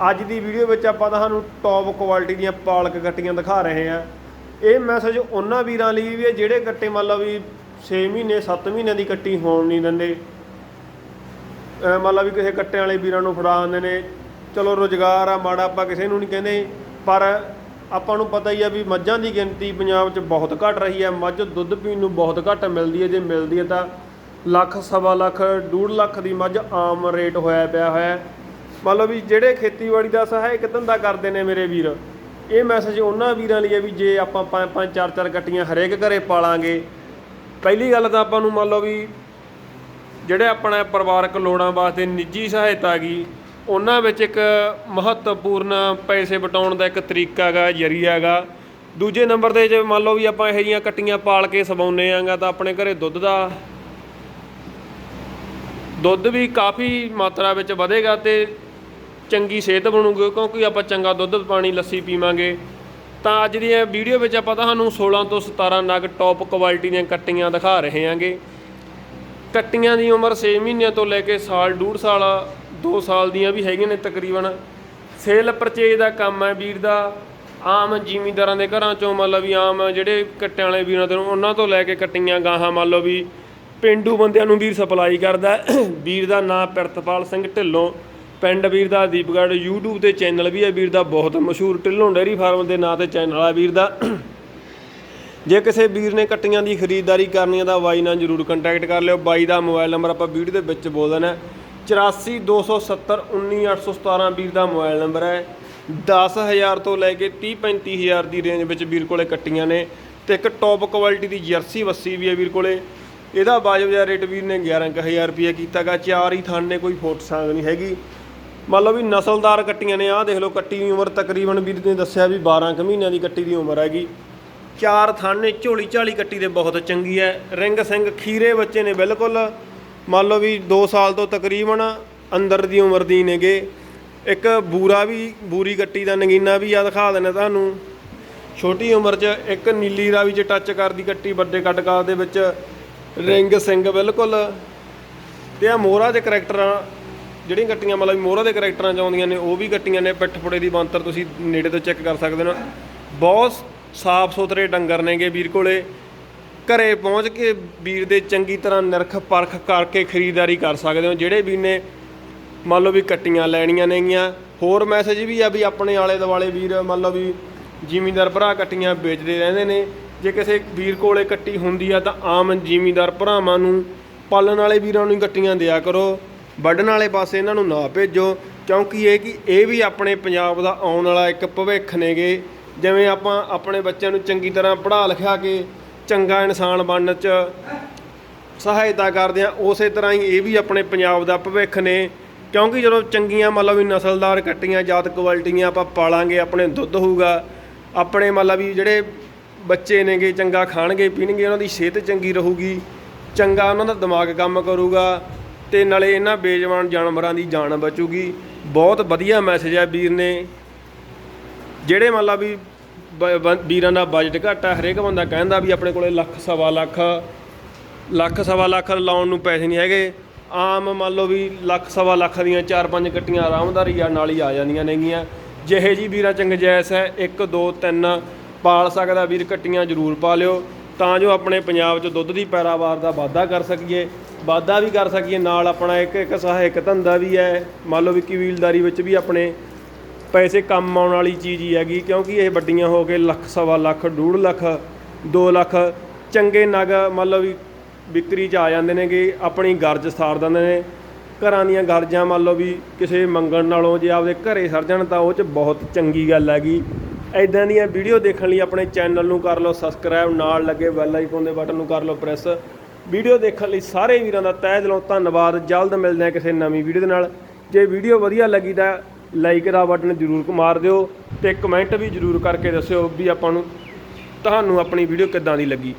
ਅੱਜ ਦੀ ਵੀਡੀਓ ਵਿੱਚ ਆਪਾਂ ਤੁਹਾਨੂੰ ਟੌਪ ਕੁਆਲਿਟੀ ਦੀਆਂ ਪਾਲਕ ਗੱਟੀਆਂ ਦਿਖਾ ਰਹੇ ਹਾਂ। ਇਹ ਮੈਸੇਜ ਉਹਨਾਂ ਵੀਰਾਂ ਲਈ ਵੀ ਹੈ ਜਿਹੜੇ ਗੱਟੇ ਮੰਨ ਲਓ ਵੀ 6 ਮਹੀਨੇ 7 ਮਹੀਨਿਆਂ ਦੀ ਕੱਟੀ ਹੋਣ ਨਹੀਂ ਦਿੰਦੇ। ਮੰਨ ਲਓ ਵੀ ਕਿਸੇ ਕੱਟੇ ਵਾਲੇ ਵੀਰਾਂ ਨੂੰ ਫੜਾ ਦਿੰਦੇ ਨੇ। ਚਲੋ ਰੋਜ਼ਗਾਰ ਆ, ਮਾੜਾ ਆਪਾਂ ਕਿਸੇ ਨੂੰ ਨਹੀਂ ਕਹਿੰਦੇ। ਪਰ ਆਪਾਂ ਨੂੰ ਪਤਾ ਹੀ ਆ ਵੀ ਮੱਝਾਂ ਦੀ ਗਿਣਤੀ ਪੰਜਾਬ 'ਚ ਬਹੁਤ ਘਟ ਰਹੀ ਹੈ। ਮੱਝ ਦੁੱਧ ਪੀਣ ਨੂੰ ਬਹੁਤ ਘੱਟ ਮਿਲਦੀ ਹੈ। ਜੇ ਮਿਲਦੀ ਹੈ ਤਾਂ ਲੱਖ, ਸਵਾ ਲੱਖ, ਡੂਢ ਲੱਖ ਦੀ ਮੱਝ ਆਮ ਰੇਟ ਹੋਇਆ ਪਿਆ ਹੋਇਆ। ਮੰਨ ਲਓ ਵੀ ਜਿਹੜੇ ਖੇਤੀਬਾੜੀ ਦਾ ਸਹਾਇਕ ਧੰਦਾ ਕਰਦੇ ਨੇ ਮੇਰੇ ਵੀਰ, ਇਹ ਮੈਸੇਜ ਉਹਨਾਂ ਵੀਰਾਂ ਲਈ ਹੈ ਵੀ ਜੇ ਆਪਾਂ ਪੰਜ ਪੰਜ, ਚਾਰ ਚਾਰ ਗੱਟੀਆਂ ਹਰੇਕ ਘਰੇ ਪਾਲਾਂਗੇ। ਪਹਿਲੀ ਗੱਲ ਤਾਂ ਆਪਾਂ ਨੂੰ ਮੰਨ ਲਓ ਵੀ ਜਿਹੜੇ ਆਪਣਾ ਪਰਿਵਾਰਕ ਲੋੜਾਂ ਵਾਸਤੇ ਨਿੱਜੀ ਸਹਾਇਤਾ ਗਈ ਉਹਨਾਂ ਵਿੱਚ ਇੱਕ ਮਹੱਤਵਪੂਰਨ ਪੈਸੇ ਬਟਾਉਣ ਦਾ ਇੱਕ ਤਰੀਕਾ ਹੈਗਾ, ਜਰੀਆ ਹੈਗਾ। ਦੂਜੇ ਨੰਬਰ ਤੇ ਜੇ ਮੰਨ ਲਓ ਵੀ ਆਪਾਂ ਇਹੋ ਜਿਹੀਆਂ ਕੱਟੀਆਂ ਪਾਲ ਕੇ ਸਵਾਉਂਦੇ ਆਂਗਾ ਤਾਂ ਆਪਣੇ ਘਰੇ ਦੁੱਧ ਦਾ ਦੁੱਧ ਵੀ ਕਾਫੀ ਮਾਤਰਾ ਵਿੱਚ ਵਧੇਗਾ ਤੇ ਚੰਗੀ ਸਿਹਤ ਬਣੂਗੀ, ਕਿਉਂਕਿ ਆਪਾਂ ਚੰਗਾ ਦੁੱਧ, ਪਾਣੀ, ਲੱਸੀ ਪੀਵਾਂਗੇ। ਤਾਂ ਅੱਜ ਦੀ ਇਹ ਵੀਡੀਓ ਵਿੱਚ ਆਪਾਂ ਤੁਹਾਨੂੰ 16 ਤੋਂ 17 ਨਗ ਟੌਪ ਕੁਆਲਿਟੀ ਦੀਆਂ ਕੱਟੀਆਂ ਦਿਖਾ ਰਹੇ ਹਾਂਗੇ। ਕੱਟੀਆਂ ਦੀ ਉਮਰ 6 ਮਹੀਨਿਆਂ ਤੋਂ ਲੈ ਕੇ ਸਾਲ, ਡੂਢ ਸਾਲ 2 ਸਾਲ ਦੀਆਂ ਵੀ ਹੈਗੀਆਂ ਨੇ ਤਕਰੀਬਨ। ਸੇਲ ਪਰਚੇਜ ਦਾ ਕੰਮ ਹੈ ਵੀਰ ਦਾ। ਆਮ ਜ਼ਿਮੀਂਦਾਰਾਂ ਦੇ ਘਰਾਂ ਚੋਂ ਮੰਨ ਲਓ ਵੀ ਆਮ ਜਿਹੜੇ ਕੱਟਿਆਂ ਵਾਲੇ ਵੀਰਾਂ ਦੇ ਉਹਨਾਂ ਤੋਂ ਲੈ ਕੇ ਕੱਟੀਆਂ ਗਾਹਾਂ ਮੰਨ ਲਓ ਵੀ ਪਿੰਡੂ ਬੰਦਿਆਂ ਨੂੰ ਵੀਰ ਸਪਲਾਈ ਕਰਦਾ। ਵੀਰ ਦਾ ਨਾਮ ਪ੍ਰਿਤਪਾਲ ਸਿੰਘ ਢਿੱਲੋਂ। ਪਿੰਡ ਵੀਰ ਦਾ, ਦੀਪਗੜ੍ਹ YouTube ਤੇ ਚੈਨਲ ਵੀ ਹੈ ਵੀਰ ਦਾ, ਬਹੁਤ ਮਸ਼ਹੂਰ ਢਿੱਲੋਂ ਡੇਅਰੀ ਫਾਰਮ ਦੇ ਨਾਂ ਤੇ ਚੈਨਲ ਆ ਵੀਰ ਦਾ। ਜੇ ਕਿਸੇ ਵੀਰ ਨੇ ਕੱਟੀਆਂ ਦੀ ਖਰੀਦਦਾਰੀ ਕਰਨੀ ਹੈ ਤਾਂ ਬਾਈ ਨਾਲ ਜਰੂਰ ਕੰਟੈਕਟ ਕਰ ਲਿਓ। ਬਾਈ ਦਾ ਮੋਬਾਈਲ ਨੰਬਰ ਆਪਾਂ ਵੀਡੀਓ ਦੇ ਵਿੱਚ ਬੋਲ ਦੇਣਾ 8427191817 ਵੀਰ ਦਾ ਮੋਬਾਈਲ ਨੰਬਰ ਹੈ। 10000 ਤੋਂ ਲੈ ਕੇ 30 35000 ਦੀ ਰੇਂਜ ਵਿੱਚ ਵੀਰ ਕੋਲੇ ਕੱਟੀਆਂ ਨੇ ਤੇ ਇੱਕ ਟੌਪ ਕੁਆਲਿਟੀ ਦੀ ਜਰਸੀ ਵੱਸੀ ਵੀ ਹੈ ਵੀਰ ਕੋਲੇ। ਇਹਦਾ ਵਾਜਬ ਜਿਹਾ ਰੇਟ ਵੀਰ ਨੇ 11000 ਰੁਪਏ ਕੀਤਾਗਾ। ਚਾਰ ਹੀ ਥਣ ਨੇ, ਕੋਈ ਫੋਟ ਸੰਗ ਨਹੀਂ ਹੈਗੀ। ਮੰਨ ਲਓ ਵੀ ਨਸਲਦਾਰ ਕੱਟੀਆਂ ਨੇ, ਆਹ ਦੇਖ ਲਓ ਕੱਟੀ ਦੀ ਉਮਰ ਤਕਰੀਬਨ ਵੀਰ ਨੇ ਦੱਸਿਆ ਵੀ 12 ਕੁ ਮਹੀਨਿਆਂ ਦੀ ਕੱਟੀ ਦੀ ਉਮਰ ਹੈਗੀ। ਚਾਰ ਥਣ ਨੇ ਝੋਲੀ ਝਾਲੀ ਕੱਟੀ ਦੇ ਬਹੁਤ ਚੰਗੀ ਹੈ। ਰਿੰਗ ਸਿੰਘ ਖੀਰੇ ਬੱਚੇ ਨੇ ਬਿਲਕੁਲ। ਮੰਨ ਲਓ ਵੀ 2 ਸਾਲ ਤੋਂ ਤਕਰੀਬਨ ਅੰਦਰ ਦੀ ਉਮਰ ਦੀ ਨੇਗੇ। ਇੱਕ ਬੂਰਾ ਵੀ, ਬੂਰੀ ਕੱਟੀ ਦਾ ਨਗੀਨਾ ਵੀ ਆ ਦਿਖਾ ਦਿੰਦੇ ਤੁਹਾਨੂੰ। ਛੋਟੀ ਉਮਰ 'ਚ ਇੱਕ ਨੀਲੀ ਵੀ 'ਚ ਟੱਚ ਕਰਦੀ ਕੱਟੀ ਵੱਡੇ ਕੱਟਕਾਰ ਦੇ ਵਿੱਚ। ਰਿੰਗ ਸਿੰਘ ਬਿਲਕੁਲ। ਤੇ ਆ ਮੋਹਰਾ ਦੇ ਕਰੈਕਟਰਾਂ ਜਿਹੜੀਆਂ ਕੱਟੀਆਂ ਮਤਲਬ ਮੋਹਰਾ ਦੇ ਕਰੈਕਟਰਾਂ 'ਚ ਆਉਂਦੀਆਂ ਨੇ, ਉਹ ਵੀ ਗੱਟੀਆਂ ਨੇ ਪਿੱਠ ਫੁੜੇ ਦੀ ਬੰਤਰ ਤੁਸੀਂ ਨੇੜੇ ਤੋਂ ਚੈੱਕ ਕਰ ਸਕਦੇ ਹੋ। ਬਹੁਤ ਸਾਫ਼ ਸੁਥਰੇ ਡੰਗਰ ਨੇਗੇ ਵੀਰ ਕੋਲੇ। ਘਰੇ ਪਹੁੰਚ ਕੇ ਵੀਰ ਦੇ ਚੰਗੀ ਤਰ੍ਹਾਂ ਨਿਰਖ ਪਰਖ ਕਰਕੇ ਖਰੀਦਦਾਰੀ ਕਰ ਸਕਦੇ ਹੋ। ਜਿਹੜੇ ਵੀਰ ਨੇ ਮੰਨ ਲਓ ਵੀ ਕੱਟੀਆਂ ਲੈਣੀਆਂ ਨੇਗੀਆਂ, ਹੋਰ ਮੈਸੇਜ ਵੀ ਆ ਵੀ ਆਪਣੇ ਆਲੇ ਦੁਆਲੇ ਵੀਰ ਮੰਨ ਲਓ ਵੀ ਜ਼ਿਮੀਂਦਾਰ ਭਰਾ ਕੱਟੀਆਂ ਵੇਚਦੇ ਰਹਿੰਦੇ ਨੇ। ਜੇ ਕਿਸੇ ਵੀਰ ਕੋਲੇ ਕੱਟੀ ਹੁੰਦੀ ਆ ਤਾਂ ਆਮ ਜ਼ਿਮੀਂਦਾਰ ਭਰਾਵਾਂ ਨੂੰ, ਪਾਲਣ ਵਾਲੇ ਵੀਰਾਂ ਨੂੰ ਹੀ ਕੱਟੀਆਂ ਦਿਆ ਕਰੋ। ਵੱਢਣ ਵਾਲੇ ਪਾਸੇ ਇਹਨਾਂ ਨੂੰ ਨਾ ਭੇਜੋ, ਕਿਉਂਕਿ ਇਹ ਕਿ ਇਹ ਵੀ ਆਪਣੇ ਪੰਜਾਬ ਦਾ ਆਉਣ ਵਾਲਾ ਇੱਕ ਭਵਿੱਖ ਨੇਗੇ। ਜਿਵੇਂ ਆਪਾਂ ਆਪਣੇ ਬੱਚਿਆਂ ਨੂੰ ਚੰਗੀ ਤਰ੍ਹਾਂ ਪੜ੍ਹਾ ਲਿਖਾ ਕੇ ਚੰਗਾ ਇਨਸਾਨ ਬਣਨ 'ਚ ਸਹਾਇਤਾ ਕਰਦੇ ਆ ਉਸੇ ਤਰ੍ਹਾਂ ਹੀ ਇਹ ਵੀ ਆਪਣੇ ਪੰਜਾਬ ਦਾ ਭਵਿੱਖ ਨੇ। ਕਿਉਂਕਿ ਜਦੋਂ ਚੰਗੀਆਂ ਮਤਲਬ ਵੀ ਨਸਲਦਾਰ ਕੱਟੀਆਂ, ਜਾਤ ਕੁਆਲਿਟੀਆਂ ਆਪਾਂ ਪਾਲਾਂਗੇ, ਆਪਣੇ ਦੁੱਧ ਹੋਊਗਾ। ਆਪਣੇ ਮਤਲਬ ਵੀ ਜਿਹੜੇ ਬੱਚੇ ਨੇਗੇ, ਚੰਗਾ ਖਾਣਗੇ, ਪੀਣਗੇ, ਉਹਨਾਂ ਦੀ ਸਿਹਤ ਚੰਗੀ ਰਹੂਗੀ। ਚੰਗਾ ਉਹਨਾਂ ਦਾ ਦਿਮਾਗ ਕੰਮ ਕਰੂਗਾ। ਤੇ ਨਾਲੇ ਇਹਨਾਂ ਬੇਜਵਾਨ ਜਾਨਵਰਾਂ ਦੀ ਜਾਨ ਬਚੂਗੀ। ਬਹੁਤ ਵਧੀਆ ਮੈਸੇਜ ਹੈ ਵੀਰ ਨੇ। ਜਿਹੜੇ ਮੰਨ ਲਾ ਵੀ ਬ- ਬ- ਵੀਰਾਂ ਦਾ ਬਜਟ ਘੱਟ ਹੈ ਹਰੇਕ ਬੰਦਾ ਕਹਿੰਦਾ ਵੀ ਆਪਣੇ ਕੋਲੇ ਲੱਖ ਸਵਾ ਲੱਖ ਲੱਖ ਸਵਾ ਲੱਖ ਲਾਉਣ ਨੂੰ ਪੈਸੇ ਨਹੀਂ ਹੈਗੇ। ਆਮ ਮੰਨ ਲਓ ਵੀ ਲੱਖ ਸਵਾ ਲੱਖ ਦੀਆਂ ਚਾਰ ਪੰਜ ਕੱਟੀਆਂ ਆਰਾਮਦਾਰੀ ਆ, ਨਾਲ ਹੀ ਆ ਜਾਂਦੀਆਂ ਨੇਗੀਆਂ। ਜਿਹੇ ਜੀ ਵੀਰਾਂ ਚ ਗੁੰਜਾਇਸ਼ ਹੈ 1 2 3 ਪਾਲ ਸਕਦਾ ਵੀਰ, ਕੱਟੀਆਂ ਜ਼ਰੂਰ ਪਾ ਲਿਓ। ਤਾਂ ਜੋ ਆਪਣੇ ਪੰਜਾਬ 'ਚ ਦੁੱਧ ਦੀ ਪੈਦਾਵਾਰ ਦਾ ਵਾਧਾ ਕਰ ਸਕੀਏ। ਵਾਧਾ ਵੀ ਕਰ ਸਕੀਏ, ਨਾਲ ਆਪਣਾ ਇੱਕ ਇੱਕ ਸਹਾਇਕ ਧੰਦਾ ਵੀ ਹੈ। ਮੰਨ ਲਓ ਵੀ ਕਬੀਲਦਾਰੀ ਵਿੱਚ ਵੀ ਆਪਣੇ ਪੈਸੇ ਕੰਮ ਆਉਣ ਵਾਲੀ ਚੀਜ਼ ਹੀ ਹੈਗੀ, ਕਿਉਂਕਿ ਇਹ ਵੱਡੀਆਂ ਹੋ ਕੇ ਲੱਖ, ਸਵਾ ਲੱਖ, ਡੂਢ ਲੱਖ 2 ਲੱਖ ਚੰਗੇ ਨਗ, ਮੰਨ ਲਓ ਵੀ ਵਿਕਰੀ 'ਚ ਆ ਜਾਂਦੇ ਨੇਗੇ ਆਪਣੀ ਗਰਜ ਸਾਰ ਦਿੰਦੇ ਨੇ। ਘਰਾਂ ਦੀਆਂ ਗਰਜਾਂ ਮੰਨ ਲਓ ਵੀ ਕਿਸੇ ਮੰਗਣ ਨਾਲੋਂ ਜੇ ਆਪਦੇ ਘਰੇ ਸਰ ਜਾਣ ਤਾਂ ਉਹ 'ਚ ਬਹੁਤ ਚੰਗੀ ਗੱਲ ਹੈਗੀ। ਐਦਾਂ ਦੀਆਂ ਵੀਡੀਓ ਦੇਖਣ ਲਈ ਆਪਣੇ ਚੈਨਲ ਨੂੰ ਕਰ ਲਓ ਸਬਸਕ੍ਰਾਈਬ ਨਾਲ ਲੱਗੇ ਬੈਲ ਆਈਕਨ ਦੇ ਬਟਨ ਨੂੰ ਕਰ ਲਓ ਪ੍ਰੈਸ ਵੀਡੀਓ ਦੇਖਣ ਲਈ ਸਾਰੇ ਵੀਰਾਂ ਦਾ ਤਹਿ ਦਿਲੋਂ ਧੰਨਵਾਦ। ਜਲਦ ਮਿਲਦੇ ਹਾਂ ਕਿਸੇ ਨਵੀਂ ਵੀਡੀਓ ਦੇ ਨਾਲ। ਜੇ ਵੀਡੀਓ ਵਧੀਆ ਲੱਗੀ ਤਾਂ ਲਾਈਕ ਦਾ ਬਟਨ ਜ਼ਰੂਰ ਮਾਰ ਦਿਓ ਤੇ ਕਮੈਂਟ ਵੀ ਜ਼ਰੂਰ ਕਰਕੇ ਦੱਸਿਓ ਵੀ ਆਪਾਂ ਨੂੰ ਤੁਹਾਨੂੰ ਆਪਣੀ ਵੀਡੀਓ ਕਿੱਦਾਂ ਦੀ ਲੱਗੀ।